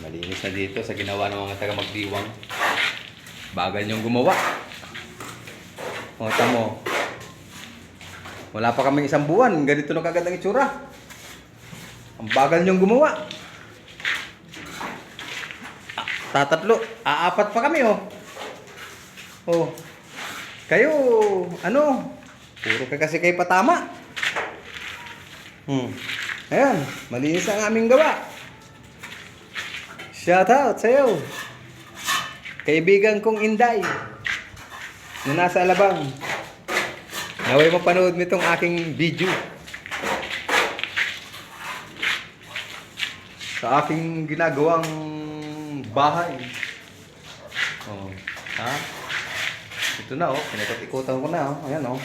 Malinis na dito sa ginawa ng mga taga magdiwang. Bagal niyong gumawa. O, tamo. Wala pa kaming isang buwan. Ganito na kagad ang itsura. Ang bagal niyong gumawa. Ah, Tatatlo. Aapat pa kami, oh. Oh. Kayo, ano? Puro ka kasi kayo patama. Hmm. Ayan, malinis ang aming gawa. Shout out sa'yo. Kaibigan kong Inday. Na nasa Alabang. Naway mo panood mo itong aking video. Sa aking ginagawang bahay. Oh, ha? Ito na oh, pinakot-ikutan ko na oh. Ayan oh.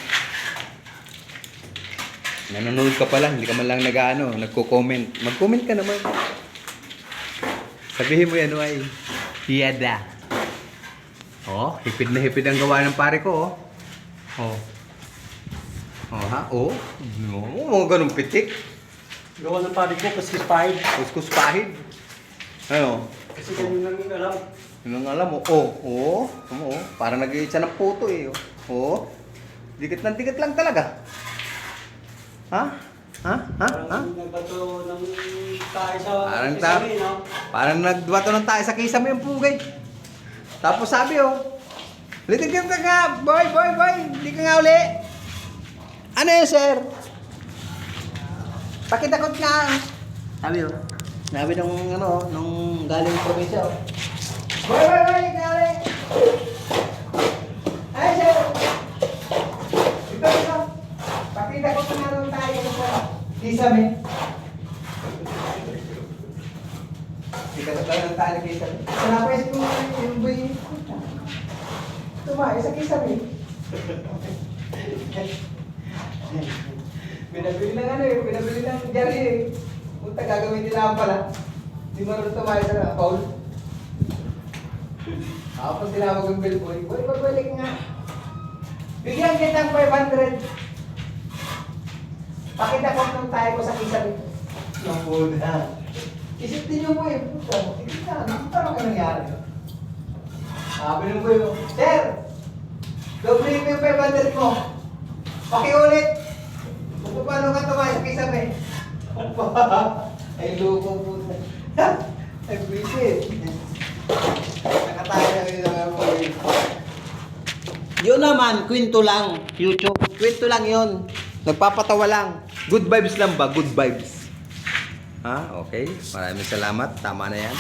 Nanonood ka pala, hindi ka man lang nag-ano, nagko-comment. Mag-comment ka naman. Sabihin mo yan, ay Yada. Oh, hipid na hipid ang gawa ng pare ko, oh. Oh. Oh, ha? Oh. No, mga ganun pitik. Gawa ng pari ko kasi five. Kuskus pahid. Ano? Kasi ganun lang yung alam. Yun ang alam mo. Oh, oh. Ano, oh. Parang nag-iitsa ng puto eh. Oh. oh. Dikit ng dikit lang talaga. Ha? Ha? Ha? Ha? Parang nagbato ng tayo sa Parang tap. rin, no? Parang nagbato ng tayo sa kisame yung pugay. Tapos sabi oh, Litin ka ka nga, boy, boy, boy, hindi ka nga uli. Ano yun, sir? Pakitakot nga. Sabi oh, sabi nung ano, nung galing probinsya oh. Boy, boy, boy, hindi ka nga uli. Ay, sir. Ito, ito. Nung tayo sa kisame. Ikaw tayo ng tali kisa. Wala pa isip ko yung boy. Tumayo sa kisa eh. Binabili ng ano eh, binabili ng jari eh. Punta gagawin nila ang pala. Hindi marunong tumayo sa Paul. Tapos tinawag yung bill boy. Pagbalik nga. Bigyan kitang 500. Pakita ko nung tayo ko sa kisa eh. Yung Buddha. Isip din yung boy, puta, hindi na, ano parang ka nangyari? Sabi ng boy, Sir, doble mo yung 500 mo. Pakiulit. Kung paano ka tumayo, kisame. Ay, loko puta. Ay, visit. Nakatayo na rin naman boy. Yun naman, kwento lang, YouTube. Kwento lang yun. Nagpapatawa lang. Good vibes lang ba? Good vibes. Ha? Okay. Maraming salamat. Tama na yan.